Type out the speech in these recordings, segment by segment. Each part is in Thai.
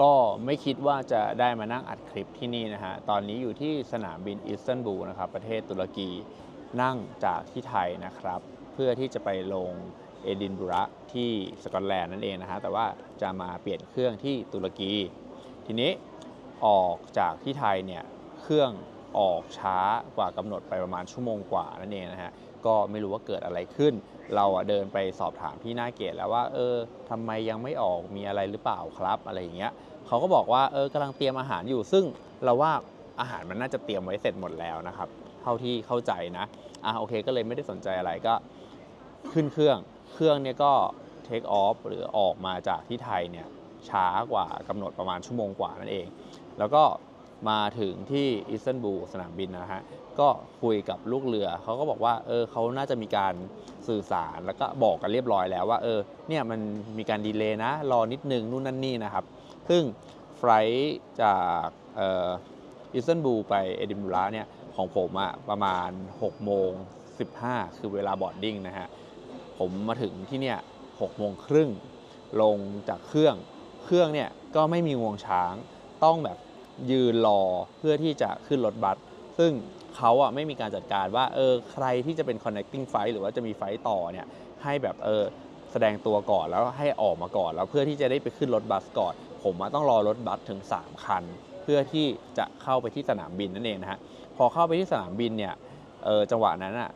ก็ไม่คิดว่าจะได้มานั่งอัดคลิปที่นี่นะฮะ ตอนนี้อยู่ที่สนามบินอิสตันบูลนะครับ ประเทศตุรกี นั่งจากที่ไทยนะครับ เพื่อที่จะไปลงเอดินบุระที่สกอตแลนด์นั่นเองนะฮะ แต่ว่าจะมาเปลี่ยนเครื่องที่ตุรกี ทีนี้ออกจากที่ไทยเนี่ย เครื่องออกช้ากว่ากำหนดไปประมาณชั่วโมงกว่านั่นเองนะฮะ ก็ไม่รู้ว่าเกิดอะไรขึ้น เราอะเดินไปสอบถามพี่หน้าเกตแล้วว่า เออทำไมยังไม่ออกมีอะไรหรือเปล่าครับอะไรอย่างเงี้ยเขาก็บอกว่าเออกำลังเตรียมอาหารอยู่ ซึ่งเราว่าอาหารมันน่าจะเตรียมไว้เสร็จหมดแล้วนะครับ เท่าที่เข้าใจนะอะโอเค ก็เลยไม่ได้สนใจอะไรก็ขึ้นเครื่องเครื่องเนี่ยก็เทคออฟหรือออกมาจากที่ไทยเนี่ยช้ากว่ากำหนดประมาณชั่วโมงกว่านั่นเอง แล้วก็ มาถึงที่อิสตันบูลสนามบินนะฮะก็คุยกับลูกเรือ เขาก็บอกว่าเออเขาน่าจะมีการสื่อสารแล้วก็บอกกันเรียบร้อยแล้วว่าเออเนี่ยมันมีการดีเลย์นะรอนิดนึงนู่นนั่นนี่นะครับ ซึ่งไฟล์จากอิสตันบูลไปเอดินบูระเนี่ยของผมอะประมาณ6โมง15 คือเวลาบอร์ดดิ้งนะฮะผมมาถึงที่เนี่ย6โมงครึ่งลงจากเครื่อง เครื่องเนี่ยก็ไม่มีงวงช้างต้องแบบ ยืนรอเพื่อที่จะขึ้นรถบัสซึ่งเขาอะไม่มีการจัดการว่าเออใครที่จะเป็น connecting flight หรือว่าจะมีไฟต่อเนี่ยให้แบบเออแสดงตัวก่อนแล้วให้ออกมาก่อนแล้วเพื่อที่จะได้ไปขึ้นรถบัสก่อน ผมต้องรอรถบัสถึง 3 คัน เพื่อที่จะเข้าไปที่สนามบินนั่นเองนะฮะพอเข้าไปที่สนามบินเนี่ยเออจังหวะนั้นอะ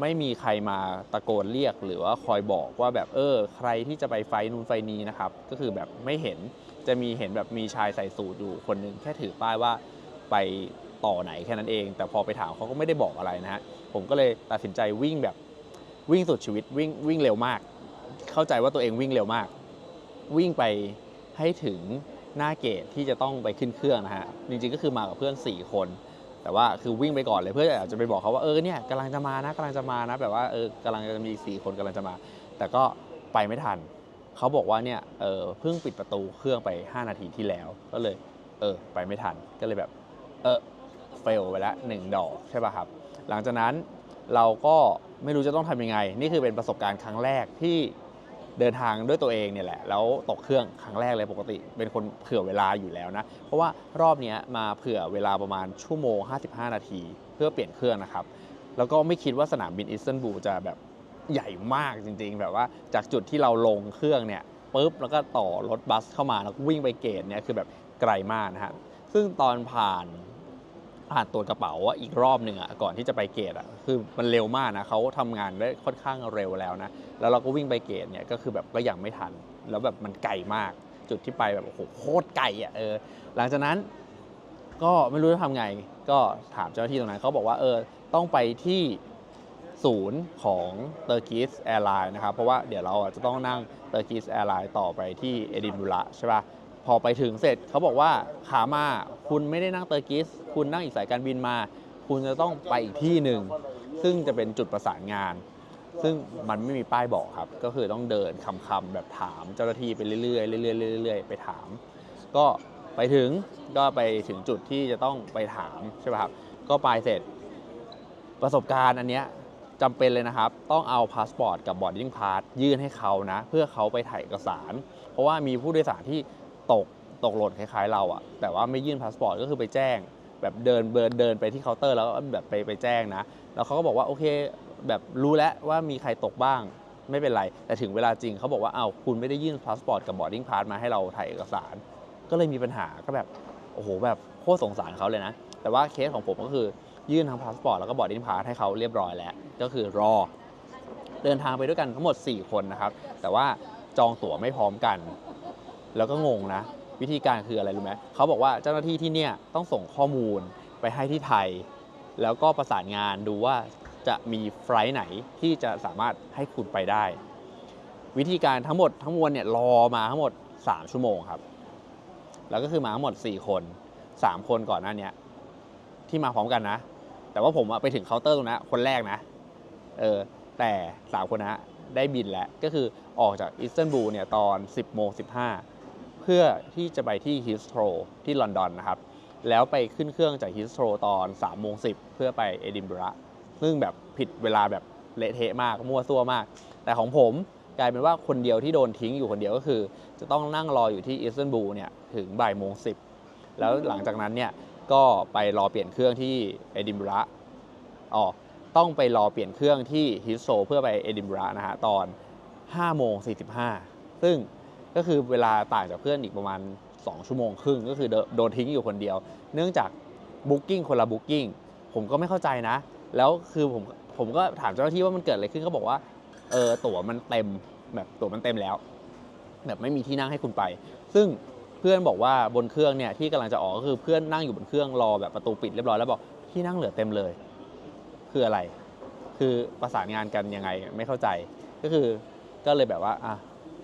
ไม่มีใครมาตะโกนเรียกหรือว่าคอยบอกว่าแบบเออใครที่จะไปไฟนู้นไฟนี้นะครับก็คือแบบไม่เห็น จะมีเห็นแบบมีชายใส่สูทอยู่คนหนึ่งแค่ถือป้ายว่าไปต่อไหนแค่นั้นเอง แต่พอไปถามเขาก็ไม่ได้บอกอะไรนะฮะผมก็เลยตัดสินใจวิ่งแบบวิ่งสุดชีวิตวิ่งวิ่งเร็วมาก เข้าใจว่าตัวเองวิ่งเร็วมาก วิ่งไปให้ถึงหน้าเกตที่จะต้องไปขึ้นเครื่องนะฮะจริงๆก็คือมากับเพื่อน 4 คน แต่ว่าคือวิ่งไปก่อนเลยเพื่ออากจะไปบอกเขาว่าเออเนี่ยกำลังจะมานะกำลังจะมานะแบบว่าเออกำลังจะมีสี่คนกำลังจะมา แต่ก็ไปไม่ทัน เขาบอกว่าเนี่ยเออเพิ่งปิดประตูเครื่องไป 5 นาทีที่แล้ว ก็เลยเออไปไม่ทันก็เลยแบบเออเฟลไปแล้วหนึ่งดอกใช่ป่ะครับ หลังจากนั้นเราก็ไม่รู้จะต้องทำยังไง นี่คือเป็นประสบการณ์ครั้งแรกที่เดินทางด้วยตัวเองเนี่ยแหละ แล้วตกเครื่องครั้งแรกเลยปกติ เป็นคนเผื่อเวลาอยู่แล้วนะ เพราะว่ารอบนี้มาเผื่อเวลาประมาณชั่วโมง 55 นาที เพื่อเปลี่ยนเครื่องนะครับ แล้วก็ไม่คิดว่าสนามบินอิสตันบูลจะแบบ ใหญ่มากจริง ๆ แบบว่าจากจุดที่เราลงเครื่องเนี่ยปุ๊บแล้วก็ต่อรถบัสเข้ามาแล้วก็วิ่งไปเกตเนี่ยคือแบบไกลมากนะฮะซึ่งตอนผ่านผ่านตัวกระเป๋าอะอีกรอบหนึ่งอะก่อนที่จะไปเกตอะคือมันเร็วมากนะเขาทำงานได้ค่อนข้างเร็วแล้วนะแล้วเราก็วิ่งไปเกตเนี่ยก็คือแบบก็ยังไม่ทัน แล้วแบบมันไกลมาก จุดที่ไปแบบโอ้โหโคตรไกลอะเออหลังจากนั้นก็ไม่รู้จะทำไง ก็ถามเจ้าหน้าที่ตรงนั้นเขาบอกว่าเออต้องไปที่ ศูนย์ของ Turkish Airlines นะครับ เพราะว่าเดี๋ยวเราจะต้องนั่ง Turkish Airlines ต่อไปที่เอดินบุระใช่ป่ะพอไปถึงเสร็จเขาบอกว่าขามาคุณไม่ได้นั่งเตอร์กิสคุณนั่งอีกสายการบินมา คุณจะต้องไปอีกที่หนึ่ง ซึ่งจะเป็นจุดประสานงาน ซึ่งมันไม่มีป้ายบอกครับ ก็คือต้องเดินคำๆแบบถามเจ้าหน้าที่ไปเรื่อยๆเรื่อยๆเรื่อยๆไปถาม ก็ไปถึงก็ไปถึงจุดที่จะต้องไปถามใช่ป่ะครับก็ไปเสร็จประสบการณ์อันเนี้ย จำเป็นเลยนะครับ ต้องเอาพาสปอร์ตกับบอร์ดดิ้งพาสยื่นให้เขานะ เพื่อเขาไปถ่ายเอกสาร เพราะว่ามีผู้โดยสารที่ตกตกหล่นคล้ายๆเราอะแต่ว่าไม่ยื่นพาสปอร์ตก็คือไปแจ้ง แบบเดินเดินเดินไปที่เคาน์เตอร์แล้วก็แบบไปไปแจ้งนะ แล้วเขาก็บอกว่าโอเค แบบรู้แล้วว่ามีใครตกบ้างไม่เป็นไร แต่ถึงเวลาจริงเขาบอกว่าเอ้าคุณไม่ได้ยื่นพาสปอร์ตกับบอร์ดดิ้งพาสมาให้เราถ่ายเอกสาร ก็เลยมีปัญหาก็แบบโอ้โหแบบโคตรสงสารเขาเลยนะ แต่ว่าเคสของผมก็คือ ยื่นทั้งพาสปอร์ตแล้วก็บอร์ดดิ้งพาสให้เขาเรียบร้อยแล้ว ก็คือรอ เดินทางไปด้วยกันทั้งหมด 4 คนนะครับ แต่ว่าจองตั๋วไม่พร้อมกัน แล้วก็งงนะ วิธีการคืออะไรรู้ไหมเขาบอกว่าเจ้าหน้าที่ที่เนี่ยต้องส่งข้อมูลไปให้ที่ไทย แล้วก็ประสานงานดูว่าจะมีไฟล์ไหนที่จะสามารถให้คุณไปได้ วิธีการทั้งหมดทั้งมวลเนี่ยรอมาทั้งหมด 3 ชั่วโมงครับ แล้วก็คือมาทั้งหมด 4 คน 3 คนก่อนหน้านี้ที่มาพร้อมกันนะ แต่ว่าผมอะไปถึงเคาน์เตอร์ตรงนั้นคนแรกนะ เออ แต่สามคนนะได้บินแล้ว ก็คือออกจากอิสตันบูลเนี่ยตอน 10โมง15 เพื่อที่จะไปที่ฮิสโตรที่ลอนดอนนะครับ แล้วไปขึ้นเครื่องจากฮิสโตรตอน3โมง10 เพื่อไปเอดินบะระ ซึ่งแบบผิดเวลาแบบเละเทะมากมั่วซั่วมาก แต่ของผมกลายเป็นว่าคนเดียวที่โดนทิ้งอยู่คนเดียวก็คือ จะต้องนั่งรออยู่ที่อิสตันบูลเนี่ยถึงบ่ายโมงสิบแล้วหลังจากนั้นเนี่ย ก็ไปรอเปลี่ยนเครื่องที่เอดินบะระอ๋อต้องไปรอเปลี่ยนเครื่องที่ฮิสโซเพื่อไปเอดินบะระนะฮะตอน5โมง45 ซึ่งก็คือเวลาต่างจากเพื่อนอีกประมาณ 2 ชั่วโมงครึ่ง ก็คือโดนทิ้งอยู่คนเดียว เนื่องจากบุ๊กิ้งคนละบุ๊กิ้งผมก็ไม่เข้าใจนะ แล้วคือผมผมก็ถามเจ้าหน้าที่ว่ามันเกิดอะไรขึ้นเขาบอกว่าเออตั๋วมันเต็มแบบตั๋วมันเต็มแล้ว แบบไม่มีที่นั่งให้คุณไป ซึ่ง เพื่อนบอกว่าบนเครื่องเนี่ยที่กำลังจะออกก็คือเพื่อนนั่งอยู่บนเครื่องรอแบบประตูปิดเรียบร้อยแล้วบอกที่นั่งเหลือเต็มเลย คืออะไร คือประสานงานกันยังไงไม่เข้าใจก็คือก็เลยแบบว่าอะ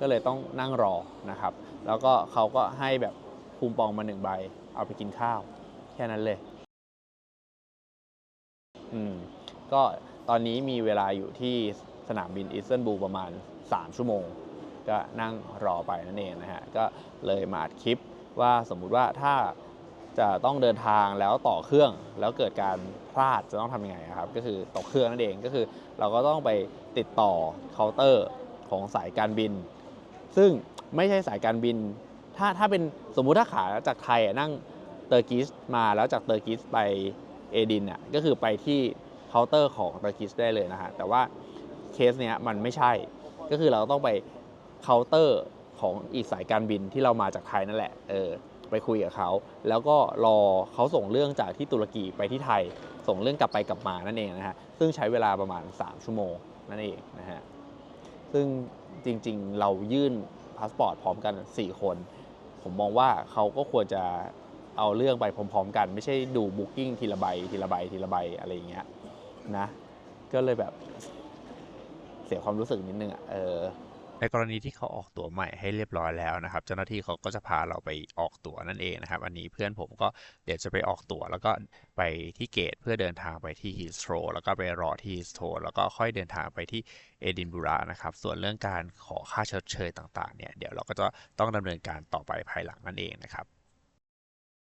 ก็เลยต้องนั่งรอนะครับ แล้วก็เขาก็ให้แบบคูปองมาหนึ่งใบ เอาไปกินข้าว แค่นั้นเลย อืมก็ตอนนี้มีเวลาอยู่ที่สนามบินอิสตันบูลประมาณ 3 ชั่วโมง ก็นั่งรอไปนั่นเองนะฮะก็เลยมาอัดคลิปว่าสมมุติว่าถ้าจะต้องเดินทางแล้วต่อเครื่องแล้วเกิดการพลาดจะต้องทำยังไงครับ ก็คือตกเครื่องนั่นเองก็คือ เราก็ต้องไปติดต่อเคาน์เตอร์ของสายการบิน ซึ่งไม่ใช่สายการบิน ถ้าถ้าเป็นสมมุติถ้าขาจากไทยนั่งเตอร์กิสมาแล้วจากเตอร์กิสไปเอดินอะก็คือไปที่เคาน์เตอร์ของเตอร์กิสได้เลยนะฮะแต่ว่าเคสเนี้ยมันไม่ใช่ก็คือเราต้องไป เคาน์เตอร์ของอีกสายการบินที่เรามาจากไทยนั่นแหละ เออ ไปคุยกับเขา แล้วก็รอเขาส่งเรื่องจากที่ตุรกีไปที่ไทย ส่งเรื่องกลับไปกลับมานั่นเองนะฮะ ซึ่งใช้เวลาประมาณ 3 ชั่วโมงนั่นเองนะฮะ ซึ่งจริงๆ เรายื่นพาสปอร์ตพร้อมกัน 4 คน ผมมองว่าเขาก็ควรจะเอาเรื่องไปพร้อม ๆ กัน ไม่ใช่ดูบุ๊กิ้งทีละใบทีละใบทีละใบอะไรอย่างเงี้ยนะ ก็เลยแบบเสียความรู้สึกนิดนึงอะ เออ ในกรณีที่เขาออกตั๋วใหม่ให้เรียบร้อยแล้วนะครับเจ้าหน้าที่เขาก็จะพาเราไปออกตั๋วนั่นเองนะครับ อันนี้เพื่อนผมก็เดี๋ยวจะไปออกตั๋วแล้วก็ไปที่เกตเพื่อเดินทางไปที่ฮีสโตรแล้วก็ไปรอที่ฮีสโตรแล้วก็ค่อยเดินทางไปที่เอดินบูระนะครับ ส่วนเรื่องการขอค่าชดเชยต่างๆเนี่ยเดี๋ยวเราก็จะต้องดำเนินการต่อไปภายหลังนั่นเองนะครับ